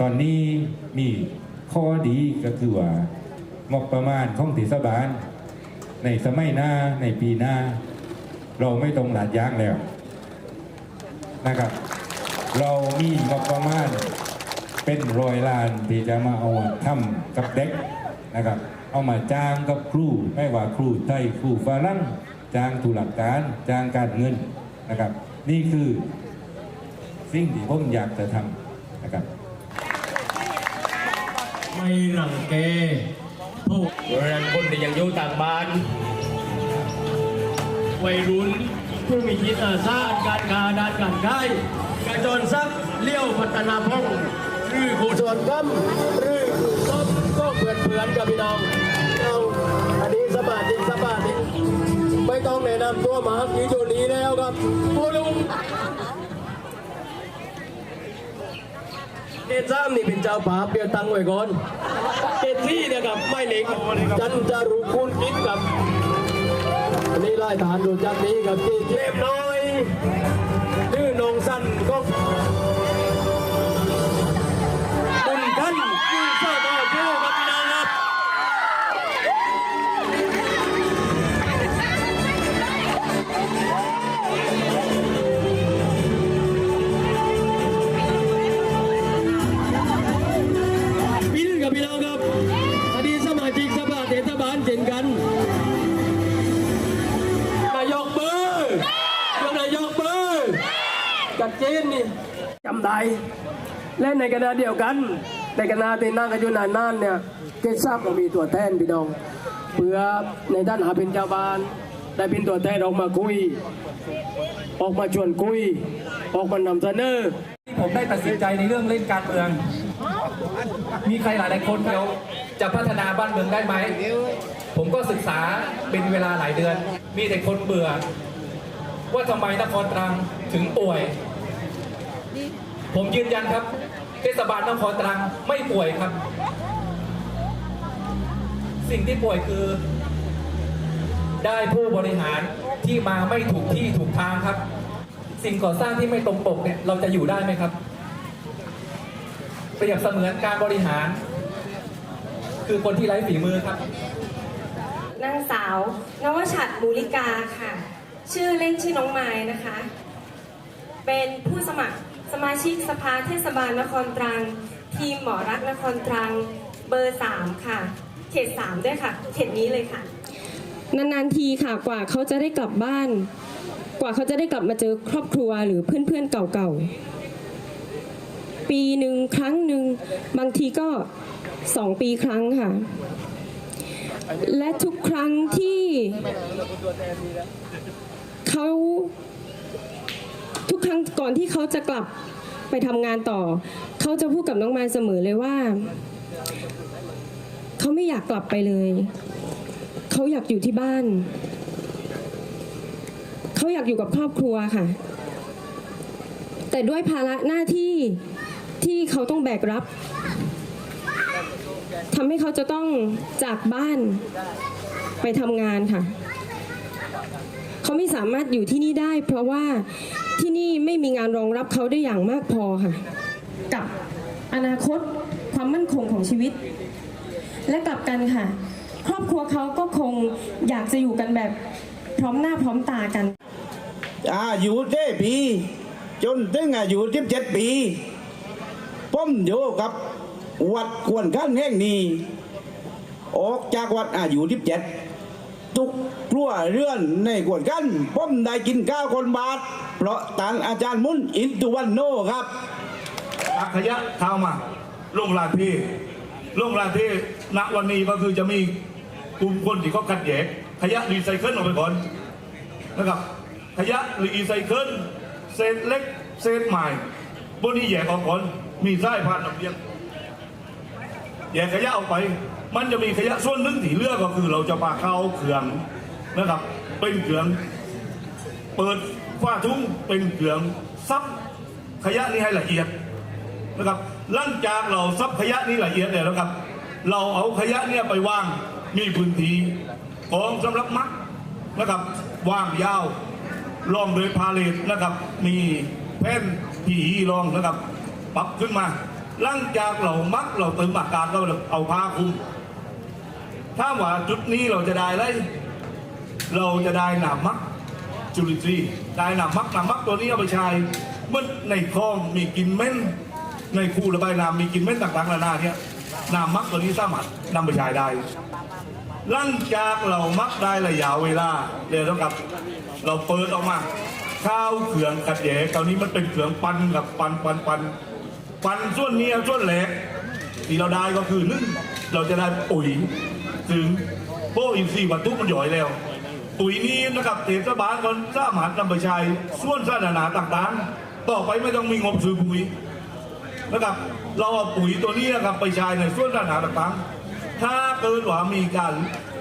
ตอนนี้มีข้อดีก็คือว่างบประมาณของเทศบาล ในสมัยหน้าในปีหน้า เราไม่ต้องหลาดยางแล้วนะครับ เรามีงบประมาณเป็นรอยล้านที่จะมาเอาทำกับเด็กนะครับ เอามาจ้างกับครูไม่ว่าครูไทยครูฝรั่งจ้างธุรการจ้างการเงินนะครับ นี่คือสิ่งที่ผมอยากจะทำนะครับ หลังแกผู้โบราณคนที่ยังอยู่ต่างบ้าน วัยรุ่นผู้มีจิตอาสาการงาด้านการได้กระจรทรัพย์เลี้ยวพัฒนาพงศ์หรือครูส่วนกัมหรือครูต้มก็เพื่อนเพื่อนกับพี่น้องเราอันนี้สมาชิกสมาชิกไม่ต้องแนะนำตัวมาอยู่ตัวนี้แล้วครับผู้ลุง เกตซ้ำนี่เป็นเจ้าป่าเปียตังไว้ก่อนเกตที่เนะครับไม่เล็กจันจารุคุณคิดกับอันนี้ไล่ฐานดูจักนี้กับที่เทพน้อยชื่อนงสั้นก็ ในขณะเดียวกัน ในขณะที่นั่งกันอยู่นานๆเนี่ยเกทราบก็มีตัวแทนพี่น้องเพื่อในด้านหาเป็นเจ้าบ้านได้เป็นตัวแทนออกมาคุย ออกมาชวนคุย ออกมานำเสนอที่ผมได้ตัดสินใจในเรื่องเล่นการเมือง มีใครหลายๆคนเดียวจะพัฒนาบ้านเมืองได้ไหม ผมก็ศึกษาเป็นเวลาหลายเดือน มีแต่คนเบื่อ ว่าทำไมนครตรังถึงป่วย ผมยืนยันครับ เทศบาลนครตรังไม่ป่วยครับ สิ่งที่ป่วยคือ ได้ผู้บริหารที่มาไม่ถูกที่ถูกทางครับ สิ่งก่อสร้างที่ไม่ตรงปกเนี่ยเราจะอยู่ได้ไหมครับ เปรียบเสมือนการบริหาร คือคนที่ไร้ฝีมือครับนางสาวนวชัดมูลิกาค่ะ ชื่อเล่นชื่อน้องไม้นะคะ เป็นผู้สมัคร สมาชิกสภาเทศบาลนครตรัง ทีมหมอรักนครตรัง เบอร์3ค่ะ เขต3ด้วยค่ะ เขตนี้เลยค่ะ นานๆทีค่ะกว่าเขาจะได้กลับบ้าน กว่าเขาจะได้กลับมาเจอครอบครัวหรือเพื่อนๆเก่าๆ ปีหนึ่งครั้งหนึ่งบางทีก็สองปีครั้งค่ะ และทุกครั้งที่เขา ทุกครั้งก่อนที่เขาจะกลับไปทำงานต่อ เขาจะพูดกับน้องมายเสมอเลยว่า เขาไม่อยากกลับไปเลย เขาอยากอยู่ที่บ้าน เขาอยากอยู่กับครอบครัวค่ะ แต่ด้วยภาระหน้าที่ที่เขาต้องแบกรับทำให้เขาจะต้องจากบ้านไปทำงานค่ะ เขาไม่สามารถอยู่ที่นี่ได้ เพราะว่า ที่นี่ไม่มีงานรองรับเขาได้อย่างมากพอค่ะ กับอนาคตความมั่นคงของชีวิต และกลับกันค่ะ ครอบครัวเขาก็คงอยากจะอยู่กันแบบพร้อมหน้าพร้อมตากันอายุเจ็ดปี จนถึงอายุสิบเจ็ดปีผมอยู่กับวัดควรขั้นแห่งนี้ ออกจากวัดอายุสิบเจ็ดทุกครัวเรือนในกวนกันผมได้กินข้าวคนบาท ราะตานอาจารย์มุนอินตุวันโนครับตักขยะเข้ามาลงลานที่ลงลานที่ณวันนี้ก็คือจะมีกลุ่มคนที่เขาคัดแยกขยะรีไซเคิลออกไปก่อนนะครับ ขยะรีไซเคิลเศษเล็กเศษใหม่พวกนี้แยกออกก่อนมีสายผ่านลำเลียงแยกขยะออกไป มันจะมีขยะส่วนหนึ่งที่เลือกก็คือเราจะปาเข้าเครื่องนะครับ เป็นเครื่อง เปิด ฝ้าทุ้งเป็นเครื่องซับขยะนี้ให้ละเอียดนะครับหลังจากเราซับขยะนี่ละเอียดแล้วนะครับ เราเอาขยะเนี่ยไปวางมีพื้นที่กองสำหรับมัดนะครับวางยาวรองโดยพาเลทนะครับ มีแผ่นผีรองนะครับ ปรับขึ้นมาหลังจากเรามักเราเติมอาการก็เอาผ้าคลุมถ้าว่าจุดนี้เราจะได้อะไรเราจะได้หนามมัก จุลินทรีย์ได้หนามมักหนามมักตัวนี้เอาไปใช้เมื่อในคลองมีกินเม็นในคูระบายน้ำมีกินเม็นต่างๆนานาเนี่ยนามมักตัวนี้สามารถนำไปใช้ได้หลังจากเรามักได้ระยะเวลาเดี๋ยวต้องกับ เราเปิดออกมาข้าวเขืองขัดแย้งคราวนี้มันเป็นเขืองปันกับปันปันปันปันส่วนเนี้ยส่วนแหลกที่เราได้ก็คือหนึ่งเราจะได้ปุ๋ยถึงโปรอินทรีย์วัตถุมันย่อยแล้ว ปุ๋ยนี้นะครับเทศบาลก็สามารถนำไปใช้ส่วนสาธารณะต่างๆ ต่อไปไม่ต้องมีงบซื้อปุ๋ยนะครับเราเอาปุ๋ยตัวนี้นะครับไปใช้ในส่วนสาธารณะต่างๆ ถ้าเกิดว่ามีการ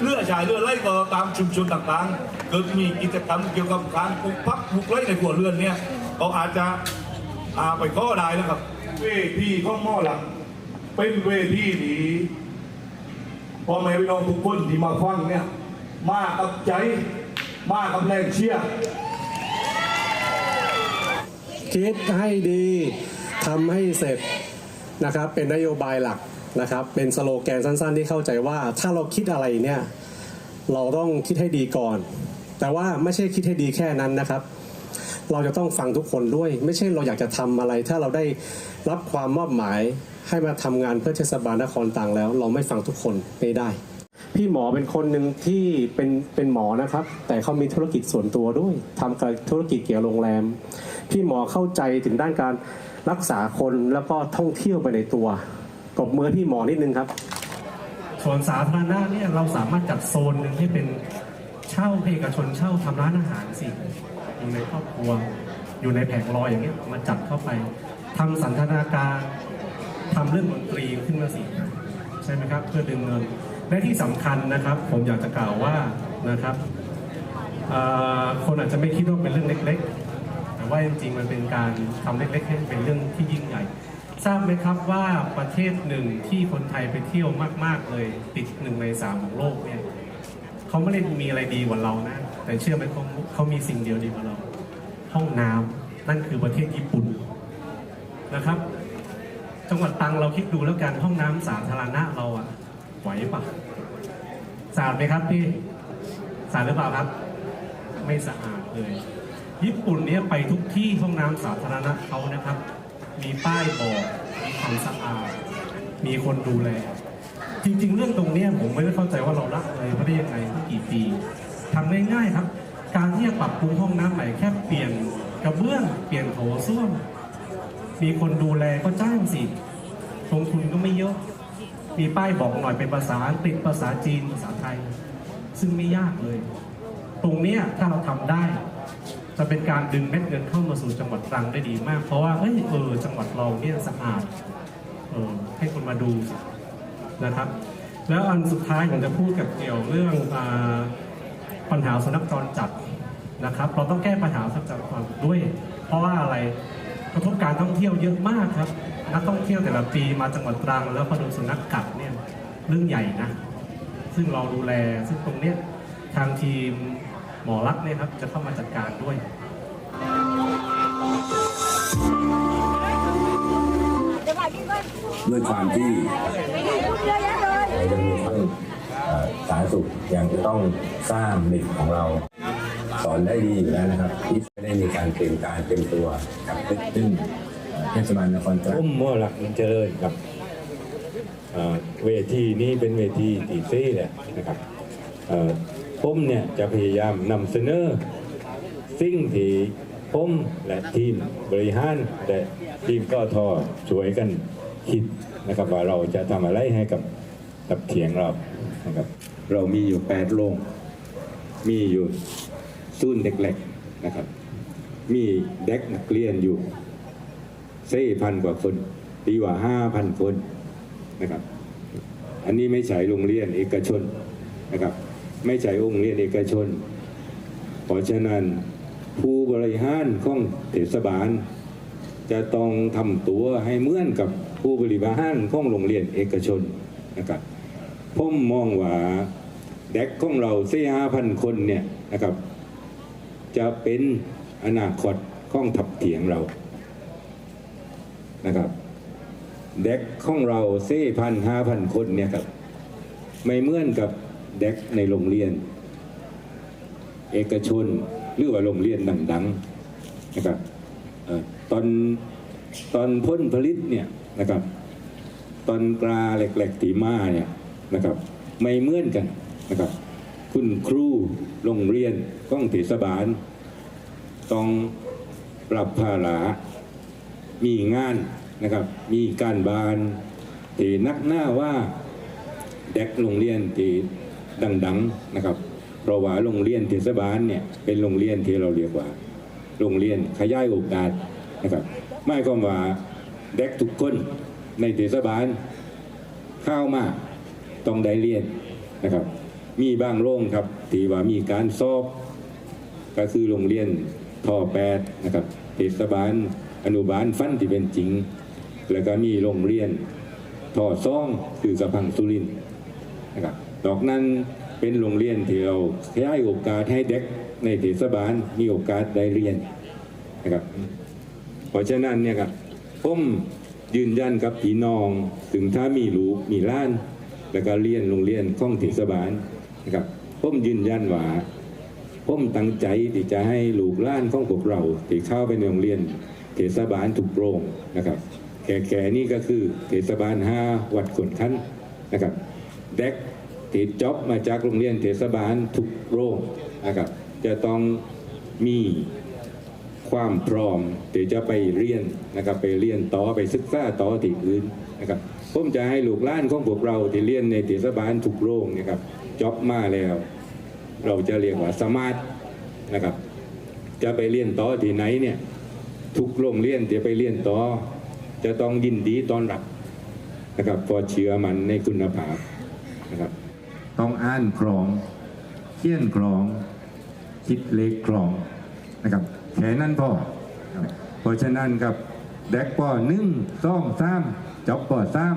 เลื่อชายเลื่อไล่ก็ตามชุมชนต่างๆ เกิดมีกิจกรรมเกี่ยวกับการปลูกพักปลูกไร่ในครัวเรือนเนี่ยเขาอาจจะอาไปข้อได้นะครับ เวทีข้องหม้อหลังเป็นเวทีดีพ่อแม่พี่น้องทุกคนที่มาฟังเนี่ย มากับใจ มากับแรงเชียร์คิดให้ดีทำให้เสร็จนะครับเป็นนโยบายหลักนะครับ เป็นสโลแกนสั้นๆ ที่เข้าใจว่าถ้าเราคิดอะไรเนี่ยเราต้องคิดให้ดีก่อน แต่ว่าไม่ใช่คิดให้ดีแค่นั้นนะครับ เราจะต้องฟังทุกคนด้วย ไม่ใช่เราอยากจะทำอะไร ถ้าเราได้รับความมอบหมายให้มาทำงานเพื่อเทศบาลนครต่างแล้ว เราไม่ฟังทุกคนไม่ได้ พี่หมอเป็นคนหนึ่งที่เป็นเป็นหมอนะครับ แต่เขามีธุรกิจส่วนตัวด้วยทำกับธุรกิจเกี่ยวโรงแรม พี่หมอเข้าใจถึงด้านการรักษาคนแล้วก็ท่องเที่ยวไปในตัวกบมือพี่หมอนิดนึงครับส่วนสาธารณะเนี่ยเราสามารถจัดโซนหนึ่งให้เป็นเช่าเอกชนเช่าทำร้านอาหารสิอยู่ในครอบครัว อยู่ในแผงลอยอย่างเงี้ยมาจัดเข้าไปทำสันทนาการทำเรื่องดนตรีขึ้นมาสิใช่ไหมครับ เพื่อดึงเงิน และที่สำคัญนะครับ ผมอยากจะกล่าวว่านะครับคนอาจจะไม่คิดว่าเป็นเรื่องเล็ก ๆ แต่ว่าจริงๆมันเป็นการทำเล็กๆให้เป็นเรื่องที่ยิ่งใหญ่ ทราบไหมครับว่าประเทศหนึ่งที่คนไทยไปเที่ยวมาก ๆ เลยติดหนึ่งในสามของโลกเนี่ยเขาไม่ได้มีอะไรดีกว่าเรานะ แต่เชื่อไหมเขาเขามีสิ่งเดียวดีกว่าเรา ห้องน้ำนั่นคือประเทศญี่ปุ่นนะครับ จังหวัดตังเราคิดดูแล้วกันห้องน้ำสาธารณะเราอะ ไหวปะสะอาดไหมครับพี่สะอาดหรือเปล่าครับ ไม่สะอาดเลย ญี่ปุ่นเนี่ยไปทุกที่ห้องน้ำสาธารณะเขานะครับ มีป้ายบอกมีความสะอาด มีคนดูแล จริง ๆ เรื่องตรงเนี้ยผมไม่ได้เข้าใจว่าเราละเลยไม่ได้ยังไงตั้งกี่ปีทำง่ายๆครับ การที่จะปรับปรุงห้องน้ำใหม่แค่เปลี่ยนกระเบื้องเปลี่ยนโถส้วมมีคนดูแลก็จ้างสิลงทุนก็ไม่เยอะ มีป้ายบอกหน่อยเป็นภาษาอังกฤษภาษาจีนภาษาไทย ซึ่งไม่ยากเลย ตรงนี้ถ้าเราทำได้ จะเป็นการดึงเม็ดเงินเข้ามาสู่จังหวัดตรังได้ดีมาก เพราะว่าเอ้ยเออจังหวัดเราเนี่ยสะอาดเออให้คนมาดูนะครับ แล้วอันสุดท้ายผมจะพูดกับเกี่ยวเรื่องอปัญหาสุนัขจรจัดนะครับ เราต้องแก้ปัญหาสุนัขจรจัดด้วย เพราะว่าอะไรกระทบการท่องเที่ยวเยอะมากครับ นักท่องเที่ยวแต่ละปีมาจังหวัดตรังแล้วพอโดนสุนัขกัดเนี่ยเรื่องใหญ่นะ ซึ่งเราดูแล ซึ่งตรงเนี้ยทางทีมหมอรักเนี่ยครับจะเข้ามาจัดการด้วยด้วยความที่ในเรื่องของสาธารณสุขยังจะต้องสร้างเด็กของเรา สอนได้ดีอยู่แล้วนะครับที่ไม่ได้มีการเตรียมการเตรียมตัวกับซึ่ง เทศบาลนครตรัง ผมวหลักมันเจริญครับเอ่อเวทีนี้เป็นเวทีตีซี่แหละนะครับเอ่อผมเนี่ยจะพยายามนำเสนอสิ่งที่ผมและทีมบริหารและทีมก็ทอช่วยกันคิดนะครับว่าเราจะทำอะไรให้กับกับเถียงเรานะครับเรามีอยู่แปดโรงมีอยู่ศูนย์เด็กเล็กนะครับ มีเด็กนักเรียนอยู่ สี่พันกว่าคนดีกว่าห้าพันคนนะครับ อันนี้ไม่ใช่โรงเรียนเอกชนนะครับ ไม่ใช่โรงเรียนเอกชน เพราะฉะนั้นผู้บริหารของเทศบาล จะต้องทำตัวให้เหมือนกับผู้บริหารของโรงเรียนเอกชนนะครับผมมองว่าเด็กของเราสี่ห้าพันคนเนี่ยนะครับ จะเป็นอนาคตของทับเถียงเรา นะครับ เด็กของเราเสี่พันห้าพันคนเนี่ยครับ ไม่เหมือนกับเด็กในโรงเรียน เอกชนหรือว่าโรงเรียนดังๆนะครับอตอนตอนพ้นผลิตเนี่ยนะครับ ตอนกลาเหล็กๆตีมาเนี่ยนะครับ ไม่เหมือนกันนะครับ คุณครูโรงเรียนก้องเทศบาลต้องปรับภาระ มีงานนะครับ มีการบานที่นักหน้าว่าเด็กโรงเรียนที่ดังๆนะครับเพราะว่าโรงเรียนเทศบาลเนี่ยเป็นโรงเรียนที่เราเรียกว่า โรงเรียนขยายโอกาสนะครับไม่ก็ว่าเด็กทุกคนในเทศบาลเข้ามาต้องได้เรียนนะครับ มีบางโรงครับที่ว่ามีการสอบ ก็คือโรงเรียนท่อแปดนะครับเทศบาล อนุบาลฟันที่เป็นจริง แล้วก็มีโรงเรียนท่อซ่องคือกระพังสุรินนะครับดอกนั้นเป็นโรงเรียนที่เราให้โอกาสให้เด็กในเทศบาลมีโอกาสได้เรียนนะครับเพราะฉะนั้นเนี่ยครับผมยืนยันกับพี่น้องถึงถ้ามีลูกมีล้าน แล้วก็เรียนโรงเรียนข้องเทศบาลนะครับผมยืนยันว่าผมตั้งใจที่จะให้ลูกล้านของพวกเราที่เข้าไปในโรงเรียน เทศบาลถูกโปร่งนะครับแก่แก่นี่ก็คือเทศบาลห้าวัดขนคันนะครับเด็กติดจ็อบมาจากโรงเรียนเทศบาลถูกโรงนะครับจะต้องมีความพร้อมที่จะไปเรียนนะครับไปเรียนต่อไปศึกษาต่อที่อื่นนะครับผมจะให้ลูกหล้านของพวกเราที่เรียนในเทศบาลถูกโรงนะครับจ็อบมาแล้ว เราจะเรียกว่าสมาร์ทนะครับจะไปเรียนต่อที่ไหนเนี่ย ทุกโรงเรียนที่ไปเรียนต่อ จะต้องยินดีต้อนรับนะครับพอเชื่อมันในคุณภาพนะครับ ต้องอ่านกรองเขียนกรอง คิดเลขกรองนะครับแค่นั้นพอเพราะฉะนั้นกับเด็กปอหนึ่งสองสามจบปอสาม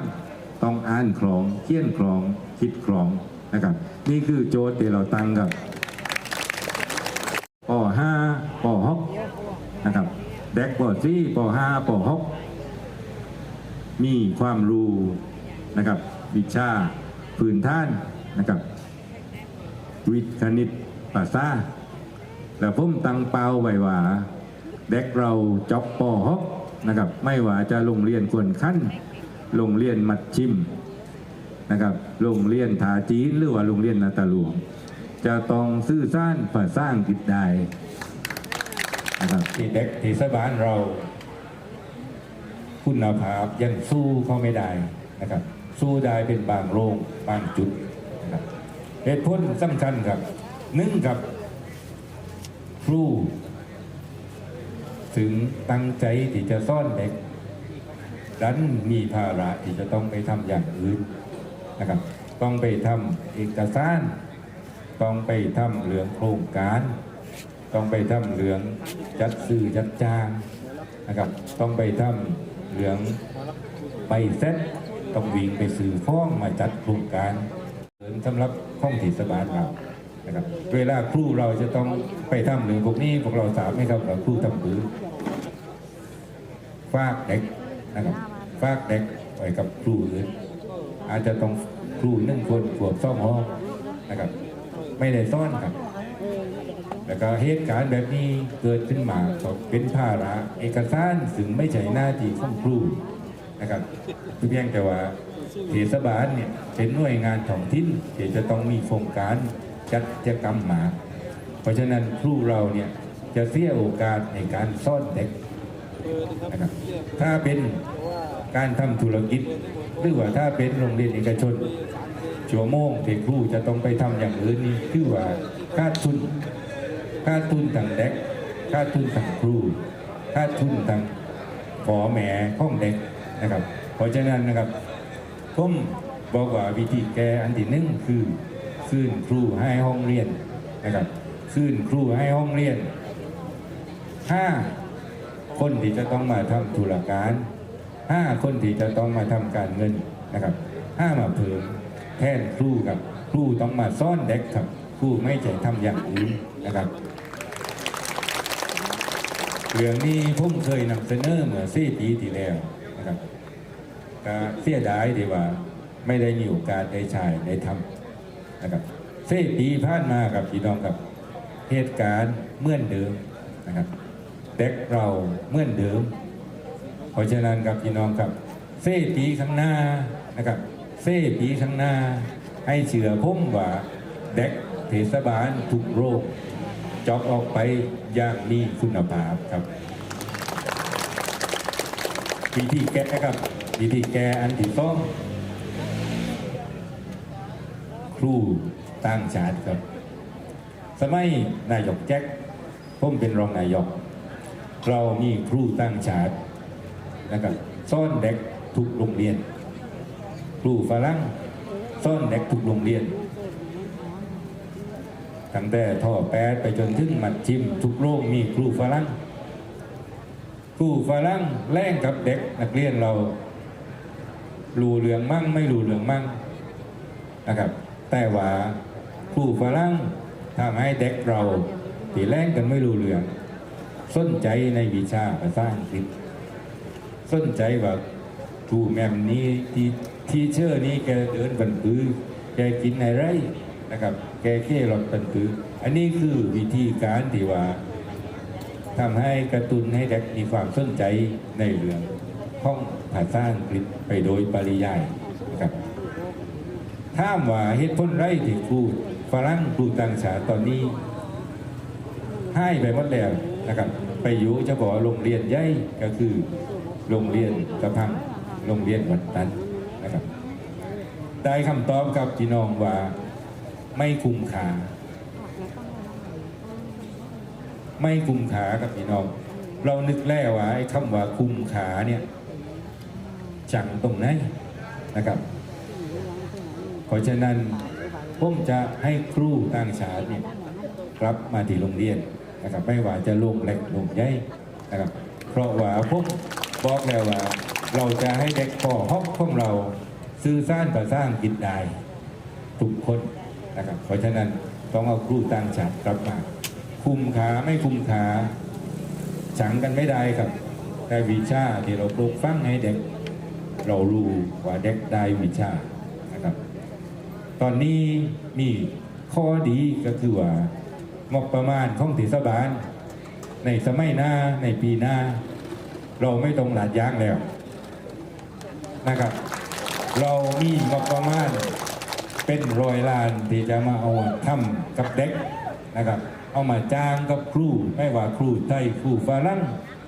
ต้องอ่านกรองเขียนกรองคิดกรองนะครับ นี่คือโจทย์ที่เราตั้งกับปห้าปหกนะครับ เด็กปสี่ปห้าปหกมีความรู้นะครับวิชาพื้นฐานนะครับวิทย์คณิตภาษาแล้วผมตั้งเป้าไว้ว่าเด็กเราจบป .6 นะครับไม่ว่าจะโรงเรียนควนขั้นโรงเรียนมัดชิมนะครับโรงเรียนทาจีนหรือว่าโรงเรียนนาตาหลวง จะต้องซื่อสร้างภาษาอังกฤษได้ นะครับที่เด็กที่สบานเรา คุณภาพยังสู้เขาไม่ได้นะครับ สู้ได้เป็นบางโรงบางจุดนะครับเหตุผลสำคัญครับหนึ่งกับครูถึงตั้งใจที่จะซ่อนเด็กดันมีภาระที่จะต้องไปทำอย่างอื่นนะครับ ต้องไปทำเอกสาร ต้องไปทำเรื่องโครงการ ต้องไปทำเรื่องจัดซื้อจัดจ้างนะครับ ต้องไปทำเรื่องไปเซ็ตต้องวิ่งไปซื้อฟ้องมาจัดโครงการเดินสำหรับข้องที่สบานเรานะครับ เวลาครูเราจะต้องไปทำเรื่องพวกนี้พวกเราสามไหมครับว่าครูทำปืนฝากเด็กนะครับฝากเด็กไว้กับครูอื่นอาจจะต้องครูหนึ่งคนขวบซ่อมห้องนะครับ ไม่ได้ซ่อนครับ แล้วก็เหตุการณ์แบบนี้เกิดขึ้นมาก็เป็นภาระเอกสารซึ่งไม่ใช่หน้าที่ของครูนะครับเพียงแต่ว่าเทศบาลเนี่ยเป็นหน่วยงานท้องถิ่นที่จะต้องมีโครงการจัดกิจกรรมมา เพราะฉะนั้นครูเราเนี่ยจะเสียโอกาสในการซ่อนเด็กนะครับถ้าเป็นการทำธุรกิจ หรือว่าถ้าเป็นโรงเรียนเอกชนชั่วโมงที่ครูจะต้องไปทำอย่างอื่นนี่คือว่าค่าทุน ค่าทุนทางเด็ก ค่าทุนทางครู ค่าทุนทางขอแหมห้องเด็กนะครับ เพราะฉะนั้นนะครับผมบอกว่าวิธีแก้อันที่หนึ่งคือคืนครูให้ห้องเรียนนะครับคืนครูให้ห้องเรียนห้าคนที่จะต้องมาทำธุรการห้าคนที่จะต้องมาทำการเงินนะครับห้ามาเพิ่มแทนครูครับครูต้องมาซ่อนเด็กครับ ครูไม่ใช่ทำอย่างอื่นนะครับ เรื่องนี้ผมเคยนำเสนอเมื่อสี่ปีที่แล้วนะครับก็เสียดายที่ว่าไม่ได้มีโอกาสได้ใช้ได้ทำนะครับเสียปีผ่านมากับพี่น้องกับเหตุการณ์เหมื่อนเดิมนะครับเด็กเราเหมื่อนเดิม เพราะฉะนั้นกับพี่น้องกับเสียปีข้างหน้านะครับเสียปีข้างหน้า ให้เชื่อผมว่าเด็ก เทศบาลทุกโรคจอกออกไปอย่างมีคุณภาพครับ วิธีแก้ครับ วิธีแก้อันที่ต้องครูต่างชาติครับ สมัยนายกแจ็คผมเป็นรองนายก เรามีครูต่างชาตินะครับซ่อนเด็กทุกโรงเรียน ครูฝรั่งซ่อนเด็กทุกโรงเรียน ตั้งแต่ท่อแปดไปจนถึงมัดชิมทุกโรงมีครูฝรั่งครูฝรั่งแล่งกับเด็กนักเรียนเรารู้เรืองมั่งไม่รู้เรืองมั่งนะครับแต่ว่าครูฝรั่งทำให้เด็กเราที่แล่งกันไม่รู้เรื่องสนใจในวิชาภาษาอังกฤษสนใจว่าครูแมมนี้ที่ทีเชอร์นี้แกเดินบันปือแกกินอะไร นะครับ แกเค่รถบันปืออันนี้คือวิธีการที่ว่าทำให้กระตุ้นให้เด็กมีความสนใจในเรื่องห้องภาษาอังกฤษไปโดยปริยายนะครับถ้ามว่าเหตุผลไรที่ครูฝรั่งครูต่างชาติตอนนี้ ให้ไปหมดแล้วนะครับไปอยู่เฉพาะโรงเรียนใหญ่ก็คือโรงเรียนกระพังโรงเรียนวัดตันนะครับ ได้คำตอบกับพี่น้องว่า ไม่คุ้มค่าไม่คุมขากับพี่น้อง เรานึกแล้วว่าไอ้คำว่าคุมขาเนี่ย จังตรงไหนนะครับ เพราะฉะนั้นผมจะให้ครูต่างชาติเนี่ยกลับมาที่โรงเรียนนะครับ ไม่ว่าจะลงเล็กลงใหญ่นะครับ เพราะว่าผมบอกแล้วว่า เราจะให้เด็กปอฮอกของเรา สื่อสารภาษาอังกฤษได้ทุกคน นะครับ เพราะฉะนั้นต้องเอาครูต่างชาติกลับมา คุมขาไม่คุมขาฉังกันไม่ได้ครับ แต่วิชาที่เราปลูกฟังให้เด็ก เรารู้ว่าเด็กได้วิชานะครับ ตอนนี้มีข้อดีก็คือว่างบประมาณของเทศบาล ในสมัยหน้าในปีหน้า เราไม่ต้องหลาดยางแล้วนะครับ เรามีงบประมาณ เป็นรอยล้านที่จะมาเอาทำกับเด็กนะครับ เอามาจ้างกับครูไม่ว่าครูไทยครูฝรั่ง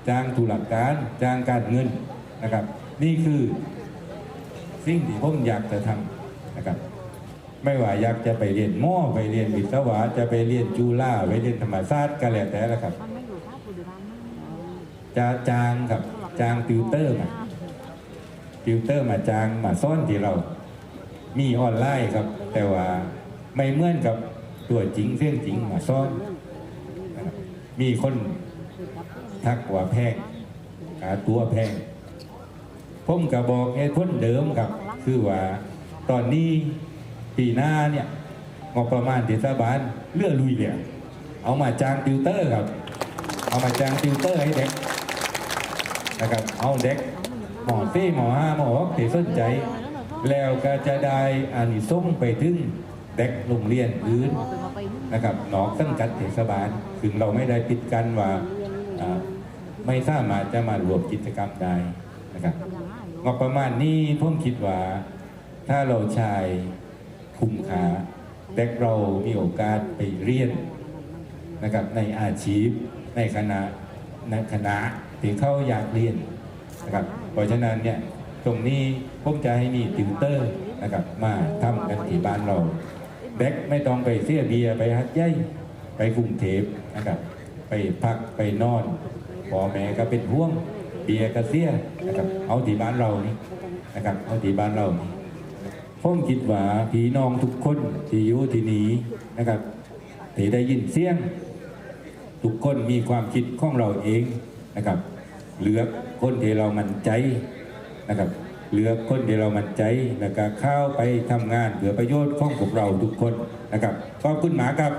จ้างธุรการจ้างการเงินนะครับ นี่คือสิ่งที่ผมอยากจะทำนะครับ ไม่ว่าอยากจะไปเรียนม้อไปเรียนวิศวะจะไปเรียนจุฬาไปเรียนธรรมศาสตร์ก็แล้วแต่ละครับ จะจ้างกับจ้างติวเตอร์มาติวเตอร์มาจ้างมาซ่อนที่เรา มีออนไลน์ครับ แต่ว่าไม่เหมือนกับตัวจริงเรื่องจริงมาซ่อนมีคนทักว่าแพงหาตัวแพงผมก็บอกเหตุผลเดิมครับ คือว่าตอนนี้ปีหน้าเนี่ยงบประมาณเทศบาลเลื่อลุยเลยเอามาจ้างติวเตอร์ครับ เอามาจ้างติวเตอร์ให้เด็กนะครับเอาเด็กหมอซี่หมอห้าหมอหกที่สนใจ แล้วก็จะได้อานิสงส์ไปถึงเด็กโรงเรียนอื่นนะครับนอกสังกัดเทศบาลถึงเราไม่ได้ปิดกันว่าไม่สามารถจะมารวมกิจกรรมได้นะครับงบประมาณนี้ผมคิดว่า ถ้าเราใช้คุ้มค่าเด็กเรามีโอกาสไปเรียนนะครับในอาชีพในคณะในคณะที่เขาอยากเรียนนะครับเพราะฉะนั้นเนี่ย ตรงนี้ผมจะให้มีติวเตอร์นะครับมาทำกันที่บ้านเราเด็กไม่ต้องไปเสียเบียร์ไปฮัดใหญ่ไปกรุงเทพนะครับ ไปพักไปนอนพ่อแม่ก็เป็นห่วงเบียร์ก็เสียนะครับเอาที่บ้านเรานี่นะครับเอาที่บ้านเรานี่ผมคิดว่าพี่น้องทุกคนที่อยู่ที่นี้นะครับที่ได้ยินเสียง ทุกคนมีความคิดของเราเองนะครับ เลือกคนที่เรามั่นใจ นะครับเหลือคนที่เรามั่นใจแล้วก็เข้าไปทำงานเพื่อประโยชน์ของพวกเราทุกคนนะครับขอบคุณหมาครับ